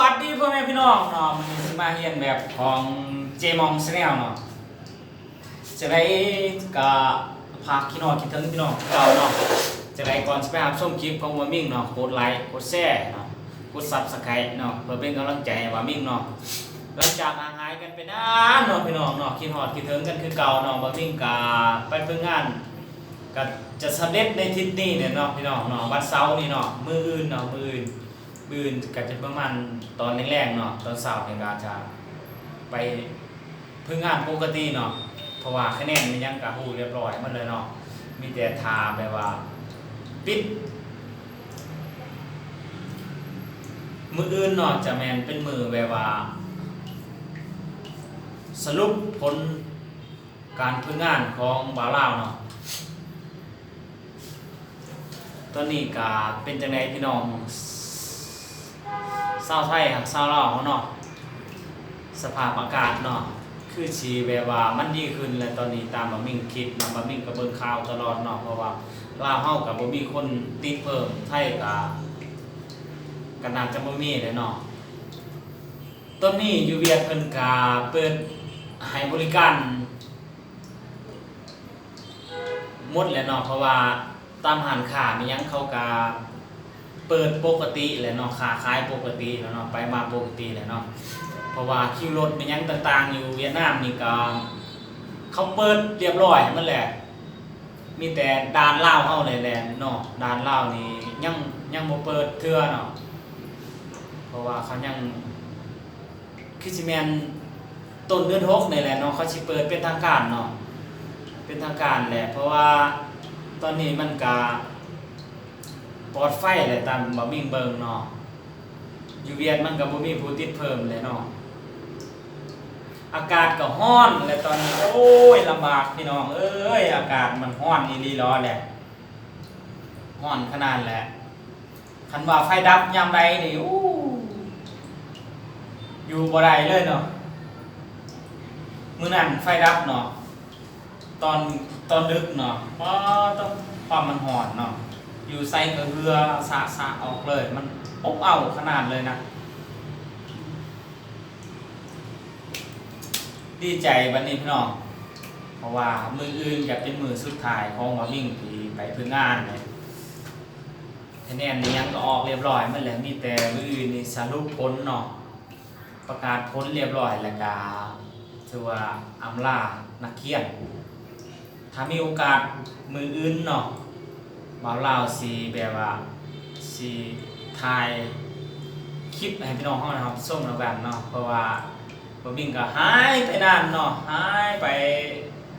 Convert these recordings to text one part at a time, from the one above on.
วัสดีพ่อแม่พี่น้องเนาะมันสิมาเรียนแบบของเจมองชาแนลเนาะจะได้ก็พาพี่น้องคิดถึงพี่น้องเก่าเนาะจะได้ก่อนจะไปรับชมคลิปของวามิ่งเนาะกดไลค์กดแชร์เนาะกดซับสไครต์เนาะเพื่อเป็นกำลังใจวามิ่งเนาะหลังจากห่างหายกันไปนานเนาะพี่น้องเนาะคิดฮอดคิดถึงกันคือเก่าเนาะวามิ่งก็ไปเพิ่งงานก็จะสำเร็จในทิศนี้เนี่ยเนาะพี่น้องเนาะวันเสาร์นี่เนาะมืออื่นเนาะมืออื่น มืออื่นก็จะประมาณตอนแรกๆเนาะตอนเสาร์เนี่ยก็จะไปพึ่งงานปกติเนาะเพราะว่าคะแนนมันยังกระฮู้เรียบร้อยหมันเลยเนาะมีแต่ทาแบบว่า ปิด มืออื่นเนาะจะแมนเป็นมือแบบว่า สรุปผลการพึ่งงานของบาลาวเนาะตอนนี้ก็เป็นจังไดพี่น้อง เศร้าไทยครับเศร้าวลาเขาเนาะสภาพอากาศเนาะคือชีแบบว่ามันดีขึ้นแล้วตอนนี้ตามบะมิ่งคิดเนาะบะมิ่งก็เบิงข่าวตลอดเนาะเพราะว่าลาวเฮากับบ่มีคนติดเพิ่มไทยก็ก็น่าจะบ่มีเลยเนาะตอนนี้อยู่เวียดเพิ่นก็เปิดให้บริการหมดแล้วเนาะเพราะว่าตามหันขามียังเขากา เปิดปกติแหละเนาะขาขายปกติแล้วเนาะไปมาปกติแหละเนาะเพราะว่าคิวรถมีหยังต่างๆ อยู่เวียดนามนี่ก็เขาเปิดเรียบร้อยมันแหละ มีแต่ด่านลาวเฮาเลยแหละเนาะด่านลาวนี่ยังยังบ่เปิดเทื่อเนาะเพราะว่าเขายังคือสิแมนต้นเดือนหกนี่แหละเนาะเขาสิเปิดเป็นทางการเนาะเป็นทางการแหละ เพราะว่าตอนนี้มันกา ปอดไฟเลยตามบ่มิ่งเบิงเนาะอยู่เวียดมันก็บ่มีผู้ติดเพิ่มเลยเนาะอากาศก็ร้อนและตอนนี้โอ้ยลำบากพี่น้อง เอ้ยอากาศมันร้อนอีหลีร้อนแหละร้อนขนาดแหละคันว่าไฟดับยามใดนี่อู้อยู่บ่ได้เลยเนาะมื้อนั้นไฟดับเนาะตอนตอนดึกเนาะเพราะต้องความมันหอนเนาะ อยู่ใส่กระเรือสะสะออกเลย มันอบเอาขนาดเลยนะ ดีใจวันนี้พี่น้อง เพราะว่ามืออื่นจะเป็นมือสุดท้ายของวามิ่งที่ไปพื่องานเลยคะแนนนี้ยังก็ออกเรียบร้อยหมันแล้วมีแต่มืออื่นนี่สรุปผลเนาะประกาศผลเรียบร้อยแล้วก็ถือว่าอำลานักเขียนถ้ามีโอกาสมืออื่นเนาะ บ่าวลาวสีแบบว่าสีถ่ายคลิปให้พี่น้องเฮานะครับส่งแล้วกันเนาะเพราะว่าบ่มิ่งก็หายไปนานเนาะหายไป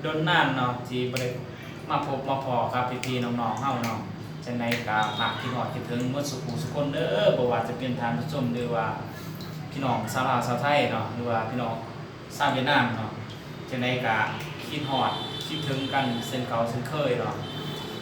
โดนนานเนาะที่บ่ได้มาพบมาพอครับพี่ๆน้องๆเฮาเนาะจังไดก็ฝากพี่น้องคิดถึงหมดสุขุสุคนเด้อบ่ว่าจะเป็นทานผู้ชมหรือว่าพี่น้องชาวลาวชาวไทยเนาะหรือว่าพี่น้องชาวเวียดนามเนาะจังไดก็คิดฮอดคิดถึงกันเส้นเก่าเส้นเคยเนาะ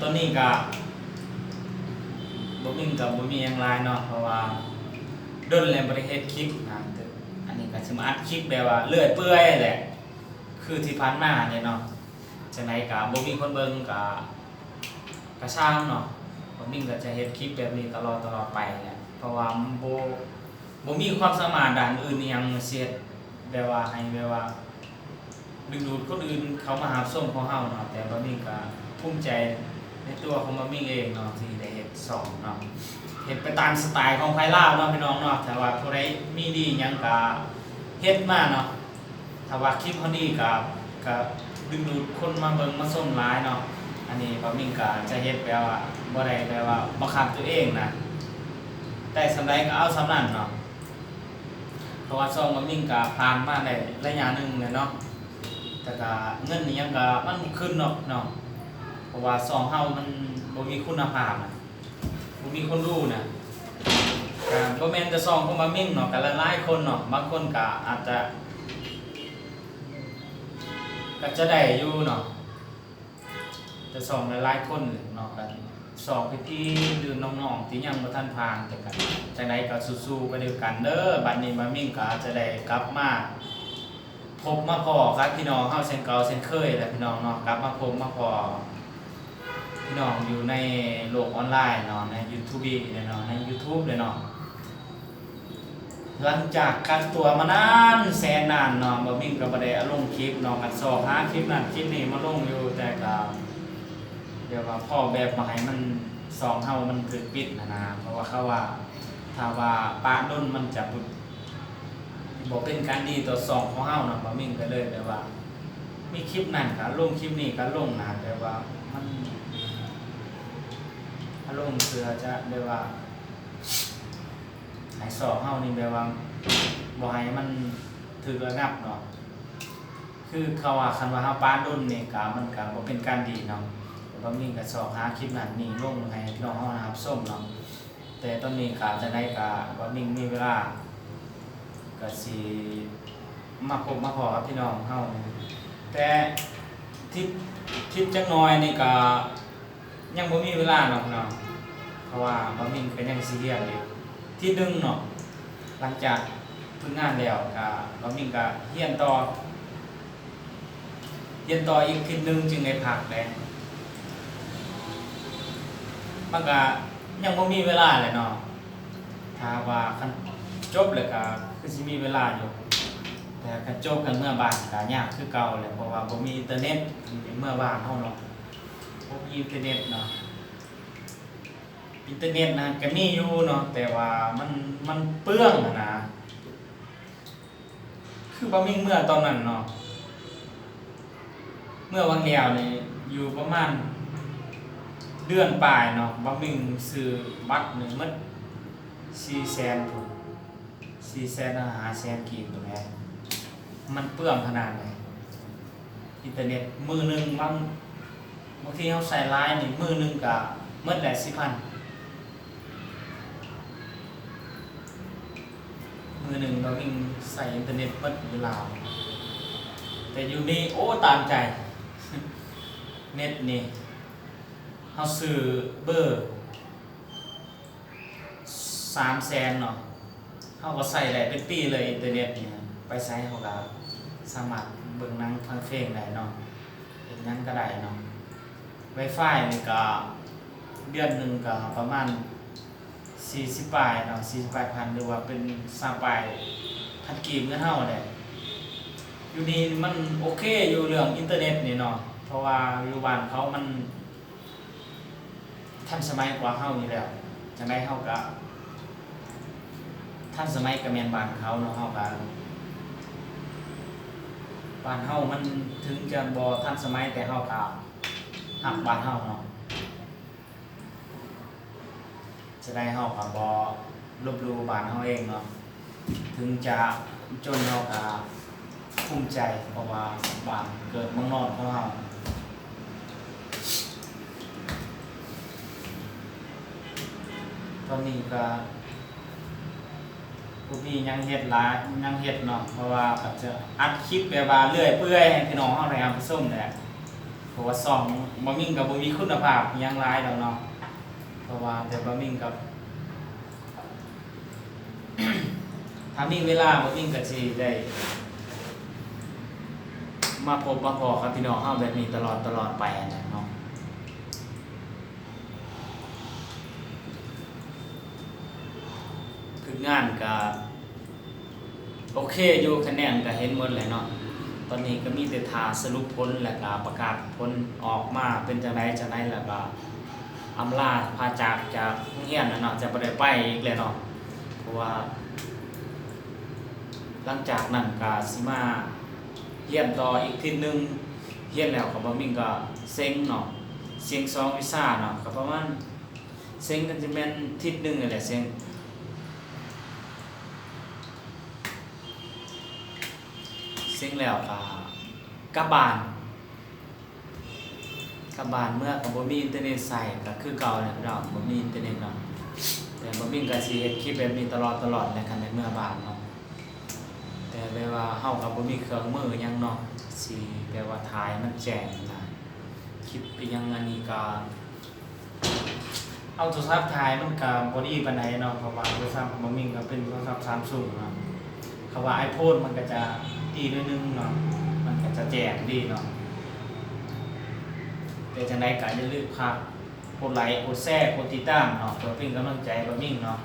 ตอนนี้ก็บ่มีกับบ่มีหยังหลายเนาะเพราะว่าดนแล้วบ่ได้เฮ็ดคลิปนะอันนี้ก็สิมาอัดคลิปแบบว่าเลื่อยเปื่อยแหละคือที่ผ่านมาเนี่ยเนาะจังไดก็บ่มีคนเบิ่งก็ก็ช่างเนาะบ่มีก็จะเฮ็ดคลิปแบบนี้ตลอดตลอดไปแหละเพราะว่าบ่บ่มีความสามารถด้านอื่นอิหยังเสียดแบบว่าให้แบบว่าดึงดูดคนอื่นเขามาหาส้มของเฮาเนาะแต่บะมิ่งก็ภูมิใจ ในตัวของบะมิ่งเองเนาะที่ได้เฮ็ดสองเนาะเฮ็ดไปตามสไตล์ของไผลาเนาะพี่น้องเนาะแต่ว่าผู้ใดมีดียังก็เฮ็ดมากเนาะถ้าว่าคลิปเฮาดีก็ก็ดึงดูดคนมาเบิ่งมาส้มหลายเนาะอันนี้บะมิ่งก็จะเฮ็ดแบบว่าบ่ได้แบบว่าบังคับตัวเองนะแต่สำใดก็เอาสำนั้นเนาะเพราะว่าซ่องบะมิ่งก็ผ่านมาได้ระยะหนึ่งเลยเนาะแต่ก็เงินนี่ยังก็มันขึ้นเนาะเนาะ ราะว่าซองเฮามันบ่มีคุณภาพนะบ่มีคนรู้นะก็บ่แม่นแต่ซองของมามิ่งเนาะก็หลายๆคนเนาะบางคนก็อาจจะก็จะได้อยู่เนาะแต่ซองหลายๆคนเนาะกันสองพี่ๆหรือน้องๆที่ยังบ่ทันผ่านแต่กันจังไดก็สู้ๆไปด้วยกันเด้อบัดนี้มามิ่งก็อาจจะได้กลับมาพบมาพอครับพี่น้องเข้าเซนเกาเซนเคยแหละพี่น้องเนาะกลับมาพบมาพอ พี่น้องอยู่ในโลกออนไลน์เนาะใน YouTube เลยนาะใน YouTube เลยเนาะหลังจากกักตัวมานานแสนนานเนาะบ่มิ่งก็บ่ได้เอาลงคลิปเนาะกันสอบหาคลิปนั้นคลิปนี้มาลงอยู่แต่ก็เดี๋ยวว่าพ่อแบบมาให้มันสองเฮามันถึกปิดนะนะเพราะว่าเขาว่าถ้าว่าปาด้นมันจะบ่บ่เป็นการดีต่อสองของเฮานาะบ่มิ่งก็เลยแบบว่า มีคลิปนั้นก็ลงคลิปนี้ก็ลงนะแต่ว่ามัน ลงเพื่อจะได้ว่าให้สอบเฮานี่แบบว่าบ่ให้มันถึกระงับเนาะคือเขาว่าคันว่าเฮาป้าดุนนี่ก็มันก็บ่เป็นการดีเนาะแต่ว่ามีก็สอบหาคลิปนั้นนี่ลงให้พี่น้องเฮานะครับส้มเนาะแต่ตอนนี้ก็จะได้ก็บ่มีมีเวลาก็สิมาพบมาพอกับพี่น้องเฮาแต่ทิศทิศจักหน่อยนี่ก็ ยังบ่มีเวลาเนาะพี่น้องเพราะว่าบ่มีก็ยังสิเรียนอยู่ที่หนึ่งเนาะหลังจากพึ่งงานแล้วก็เรามีก็เฮียนต่อเฮียนต่ออีกทีหนึงจึงได้พักแหละมันก็ยังบ่มีเวลาเลยเนาะถ้าว่าคันจบแล้วก็คือสิมีเวลาอยู่แต่คันจบกันเมื่อบานก็ยากคือเก่าแหละเพราะว่าบ่มีอินเทอร์เน็ตเมื่อบานเฮาเนาะ บ่มีอินเทอร์เน็ตเนาะอินเทอร์เน็ตนะก็มีอยู่เนาะแต่ว่ามันมันเปลืองนะคือบะมิ่งเมื่อตอนนั้นเนาะเมื่อวันเดียวนี่อยู่ประมาณเดือนปลายเนาะบะมิ่งซื้อบัตรหนึ่งมันสี่แสนถูกสี่แสนหาแสนกีบตัวแหละมันเปลืองขนาดไหนอินเทอร์เน็ตมือหนึ่งบาง บางทีเขาใส่ไลน์นี่งมือหนึ่งกับเมื่อแหละสิพันมือหนึ่งเราวิ่งใส่อินเทอร์เน็ตเปิดเวลาแต่อยู่นี่โอ้ตามใจ เน็ตนี่เขาซื้อเบอร์สามแสนเนาะเขาก็ใส่ได้เป็นปีเลยอินเทอร์เน็ตเนี่ยไปใช้เขาก็สามารถเบิ่งนังฟังเพลงได้เนาะเห็นนั้นก็ได้เนาะ ไวไฟนี่ก็เดือนหนึ่งก็ประมาณสี่สิบปลายเนาะสี่สิบปลายพันหรือว่าเป็นสามปลายพันกีบเงินเท่าเลยอยู่นี่มันโอเคอยู่เรื่องอินเทอร์เน็ตนี่เนาะเพราะว่าอยู่บ้านเขามันทันสมัยกว่าเฮาอยู่แล้วจังได้เฮาก็ทันสมัยกับแมนบ้านเขาเนาะเฮาก็บ้านเฮามันถึงจะบ่ทันสมัยแต่เฮาก็ หักบ้านเฮาเนาะจะได้เฮากับ่ลบลูบ้านเฮาเองเนาะถึงจะจนเฮาก็ภูมิใจเพราะว่าบ้านเกิดเมืองนอนของเฮาตอนนี้ก็พวกนี้ยังเฮ็ดหลายยังเฮ็ดเนาะเพราะว่าก็จะอัดคลิปแบบว่าเรื่อยเปื่อยให้พี่น้องเฮาได้รับชมแหละ เพราะว่าซองบ่มีก็บ่มีคุณภาพยังหลายดอกเนาะเพราะว่าแต่บะมิ่งกับถ้ามีเวลาบะมิ่งกับชีได้ มาพบมาพอครับพี่น้องเฮาแบบนี้ตลอดตลอดไปนะเนาะคืองานก็โอเคอยู่คะแนนก็เห็นหมดเลยเนาะ ตอนนี้ก็มีแต่ทาสรุปผลแล้วก็ประกาศผลออกมาเป็นจังไดจังไดแล้วก็อำลาพาจากจากโรงเรียนนะเนาะจะบ่ได้ไปอีกเลยเนาะเพราะว่า หลังจากนั้นก็สิมาเรียนต่ออีกทีหนึงเรียนแล้วก็บ่มีก็เซ็งเนาะเซ็งสองวิชาเนาะก็ประมาณเซ็งก็จะแม่นทิศหนึงนั่นแหละเซ็ง ซ็งแล้วก็กลับบ้านกลับบ้านเมื่อกับบ่มีอินเทอร์เน็ตใส่ก็คือเก่าแหละพี่น้องบ่มีอินเทอร์เน็ตเนาะแต่บ่มีก็สิเฮ็ดคลิปแบบนี้ตลอดตลอดในคันในเมื่อบ้านเนาะแต่แปลว่าเฮาก็บ่มีเครื่องมือหยังเนาะสิแปลว่าถ่ายมันแจ้งนะคลิปอีหยังอันนี้ก็เอาโทรศัพท์ถ่ายมันก็บ่ดีปานใดเนาะเพราะว่าโทรศัพท์ของบ่มีก็เป็นโทรศัพท์ Samsung เนาะเขาว่า iPhone มันก็จะ ดีนิดนึงเนาะมันก็จะแจ้งดีเนาะแต่จังไดก็อย่าลืมครับกดไลค์กดแชร์กดติดตามเนาะเพื่อเป็นกำลังใจบะมิ่งเนาะ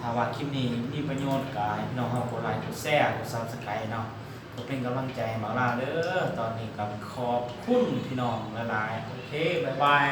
ถ้าว่าคลิปนี้มีประโยชน์ก็ให้พี่น้องเฮากดไลค์กดแชร์กด Subscribe เนาะเพื่อเป็นกำลังใจมาลาเด้อตอนนี้ก็ขอบคุณพี่น้องหลายๆโอเคบ๊ายบาย